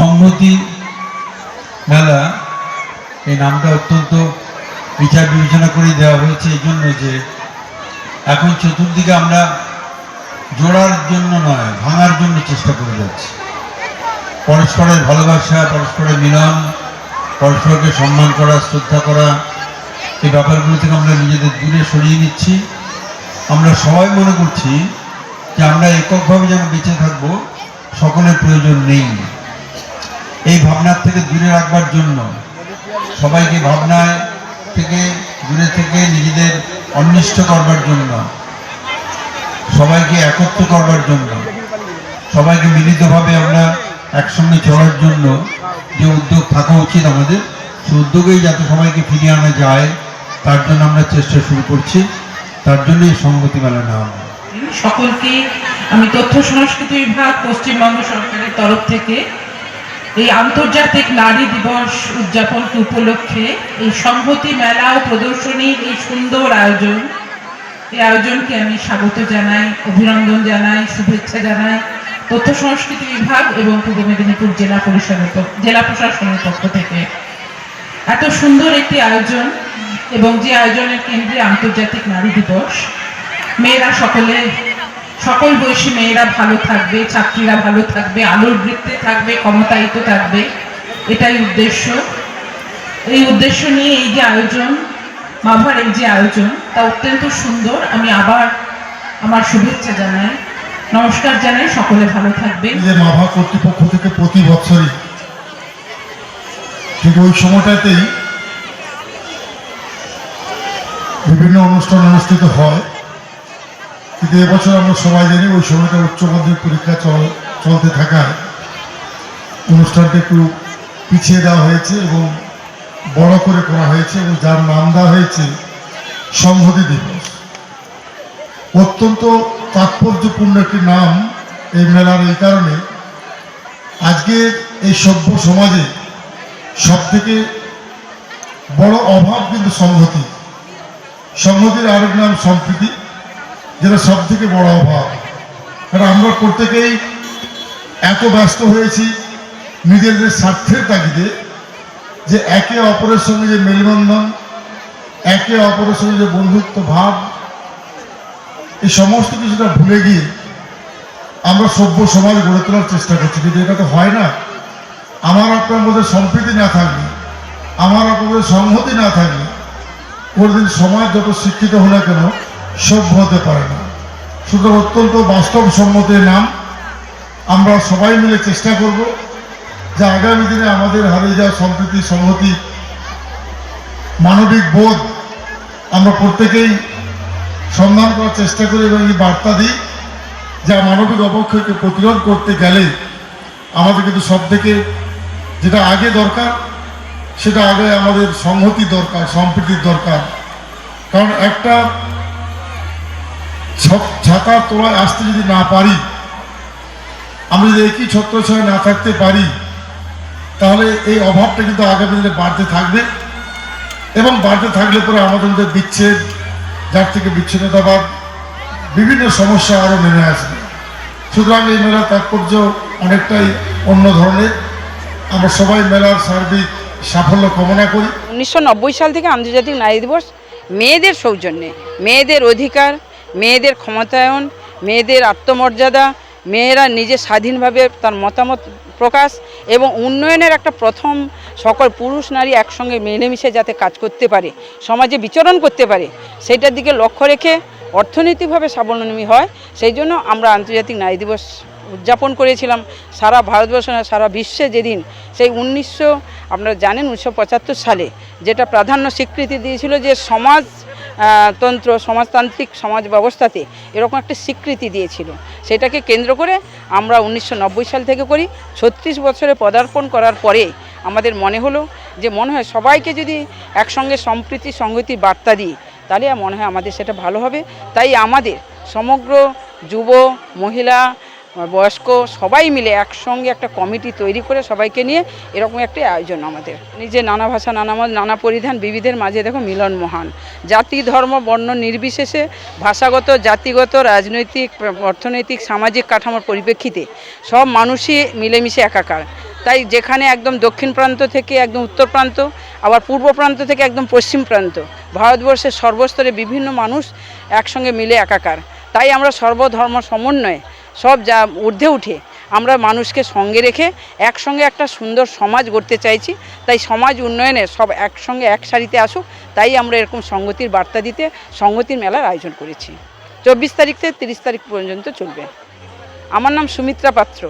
সংহতি মেলা, এই নামটা অত্যন্ত বিচার বিবেচনা করে দেওয়া হয়েছে, এই জন্য যে এখন চতুর্দিকে আমরা জোড়ার জন্য নয়, ভাঙার জন্য চেষ্টা করে যাচ্ছি। পরস্পরের ভালোবাসা, পরস্পরের মিলন, পরস্পরকে সম্মান করা, শ্রদ্ধা করা, এই ব্যাপারগুলো থেকে আমরা নিজেদের দূরে সরিয়ে নিচ্ছি। আমরা সবাই মনে করছি যে আমরা এককভাবে যেন বেঁচে থাকব, সকলের প্রয়োজন নেই। ভাবনার থেকে দূরে রাখবার জন্য সবাইকে ভাবনায় থেকে, দূরে থেকে নিজেদের অনিষ্ট করবার জন্য, সবাইকে একত্র করবার জন্য, সবাইকে মিলিতভাবে আমরা একসঙ্গে চলার জন্য যে উদ্যোগ থাকা উচিত আমাদের সেই উদ্যোগেই যাতে সবাইকে ফিরিয়ে আনা যায়, তার জন্য আমরা চেষ্টা শুরু করছি, তার জন্য এই সংগতি মেলা নেওয়া। সকলকে আমি তথ্য সংস্কৃতি বিভাগ, পশ্চিমবঙ্গ সরকারের তরফ থেকে এই আন্তর্জাতিক নারী দিবস উদযাপনকে উপলক্ষে এই সংহতি মেলা ও প্রদর্শনীর এই সুন্দর আয়োজন। এই আয়োজনকে আমি স্বাগত জানাই, অভিনন্দন জানাই, শুভেচ্ছা জানাই। তথ্য সংস্কৃতি বিভাগ এবং পূর্ব মেদিনীপুর জেলা পরিষদের জেলা প্রশাসনের পক্ষ থেকে। এত সুন্দর একটি আয়োজন এবং যে আয়োজনের কেন্দ্রে আন্তর্জাতিক নারী দিবস। মেয়েরা সকলে সকল বয়সী মেয়েরা ভালো থাকবে, ছাত্রীরা ভালো থাকবে, আলোর বৃত্তে থাকবে, ক্ষমতায়িত থাকবে, এটাই উদ্দেশ্য। এই উদ্দেশ্য নিয়ে এই যে আয়োজন মাভার এই যে আয়োজন, তা অত্যন্ত সুন্দর। আমি আবার আমার শুভেচ্ছা জানাই। নমস্কার জানাই, সকলে ভালো থাকবেন। যে মাভা কর্তৃপক্ষ থেকে প্রতি বছরই ঠিক ওই সময়টাতেই বিভিন্ন অনুষ্ঠান অনুষ্ঠিত হয়। কিন্তু এবছর আমরা সবাই জানি, ওই সময়টা উচ্চ মাধ্যমিক পরীক্ষা চল চলতে থাকায় অনুষ্ঠানটা একটু পিছিয়ে দেওয়া হয়েছে এবং বড় করে করা হয়েছে এবং যার নাম দেওয়া হয়েছে সংহতি দিবস। অত্যন্ত তাৎপর্যপূর্ণ একটি নাম এই মেলার এই কারণে আজকে এই সভ্য সমাজে সব থেকে বড় অভাব কিন্তু সংহতি। সংহতির আরেক নাম সম্প্রীতি। যেটা সব থেকে বড় অভাব। কারণ আমরা প্রত্যেকেই এত ব্যস্ত হয়েছি নিজেদের স্বার্থের তাগিদে যে একে অপরের সঙ্গে যে মেলবন্ধন, একে অপরের সঙ্গে যে বন্ধুত্ব ভাব এই সমস্ত কিছুটা ভুলে গিয়ে আমরা সভ্য সমাজ গড়ে তোলার চেষ্টা করছি। কিন্তু এটা তো হয় না। আমার আপনার মধ্যে সম্প্রীতি না থাকলে, আমার মধ্যে সংহতি না থাকলে, কোনোদিন সমাজ যত শিক্ষিত হলে কেন সভ্য হতে পারে না। সুতরাং অত্যন্ত বাস্তবসম্মতের নাম। আমরা সবাই মিলে চেষ্টা করব যে আগামী দিনে আমাদের হারিয়ে যাওয়া সম্প্রীতি, সংহতি, মানবিক বোধ আমরা প্রত্যেকেই সন্ধান করার চেষ্টা করি এবং এই বার্তা দিই যা মানবিক অবক্ষয়কে প্রতিরোধ করতে গেলে আমাদের কিন্তু সব থেকে যেটা আগে দরকার, সেটা আগে আমাদের সংহতি দরকার, সম্প্রীতির দরকার। কারণ একটা ছাতার তোলায় আসতে যদি না পারি, আমরা যদি একই ছত্রছায় না থাকতে পারি, তাহলে এই অভাবটা কিন্তু আগামী দিনে বাড়তে থাকবে। এবং বাড়তে থাকলে পরে আমাদের মধ্যে বিচ্ছেদ, যার থেকে বিচ্ছিন্নতাবাদ বিভিন্ন সমস্যা আরও নেমে আসবে। সুতরাং এই মেলার তাৎপর্য অনেকটাই অন্য ধরনের। আমরা সবাই মেলার সার্বিক সাফল্য কামনা করি। উনিশশো নব্বই সাল থেকে আন্তর্জাতিক নারী দিবস মেয়েদের সৌজন্যে, মেয়েদের অধিকার মেয়েদের ক্ষমতায়ন, মেয়েদের আত্মমর্যাদা, মেয়েরা নিজে স্বাধীনভাবে তার মতামত প্রকাশ এবং উন্নয়নের একটা প্রথম সকল পুরুষ নারী একসঙ্গে মিলেমিশে যাতে কাজ করতে পারে, সমাজে বিচরণ করতে পারে, সেটার দিকে লক্ষ্য রেখে অর্থনৈতিকভাবে স্বাবলম্বী হয়। সেই জন্য আমরা আন্তর্জাতিক নারী দিবস উদযাপন করেছিলাম। সারা ভারতবর্ষ না, সারা বিশ্বে যেদিন সেই উনিশশো, আপনারা জানেন উনিশশো পঁচাত্তর সালে যেটা প্রাধান্য স্বীকৃতি দিয়েছিল যে সমাজ তন্ত্র, সমাজতান্ত্রিক সমাজ ব্যবস্থাতে এরকম একটা স্বীকৃতি দিয়েছিল। সেটাকে কেন্দ্র করে আমরা উনিশশো নব্বই সাল থেকে করি। ছত্রিশ বছরে পদার্পণ করার পরে আমাদের মনে হলো যে মনে হয় সবাইকে যদি একসঙ্গে সম্প্রীতি, সংহতি, বার্তা দিই, তাহলে মনে হয় আমাদের সেটা ভালো হবে। তাই আমাদের সমগ্র যুব, মহিলা বয়স্ক সবাই মিলে একসঙ্গে একটা কমিটি তৈরি করে সবাইকে নিয়ে এরকম একটা আয়োজন আমাদের। নিজে নানা ভাষা, নানা মত, নানা পরিধান, বিবিধের মাঝে দেখো মিলন মহান। জাতি, ধর্ম, বর্ণ নির্বিশেষে ভাষাগত, জাতিগত, রাজনৈতিক, অর্থনৈতিক, সামাজিক কাঠামোর পরিপ্রেক্ষিতে সব মানুষই মিলেমিশে একাকার। তাই যেখানে একদম দক্ষিণ প্রান্ত থেকে একদম উত্তর প্রান্ত, আবার পূর্ব প্রান্ত থেকে একদম পশ্চিম প্রান্ত, ভারতবর্ষের সর্বস্তরে বিভিন্ন মানুষ একসঙ্গে মিলে একাকার। তাই আমরা সর্বধর্ম সমন্বয়ে সব যা ঊর্ধ্বে উঠে আমরা মানুষকে সঙ্গে রেখে একসঙ্গে একটা সুন্দর সমাজ গড়তে চাইছি। তাই সমাজ উন্নয়নে সব একসঙ্গে এক সারিতে আসুক, তাই আমরা এরকম সঙ্গতির বার্তা দিতে সঙ্গতির মেলার আয়োজন করেছি। চব্বিশ তারিখ থেকে তিরিশ তারিখ পর্যন্ত চলবে। আমার নাম সুমিত্রা পাত্র।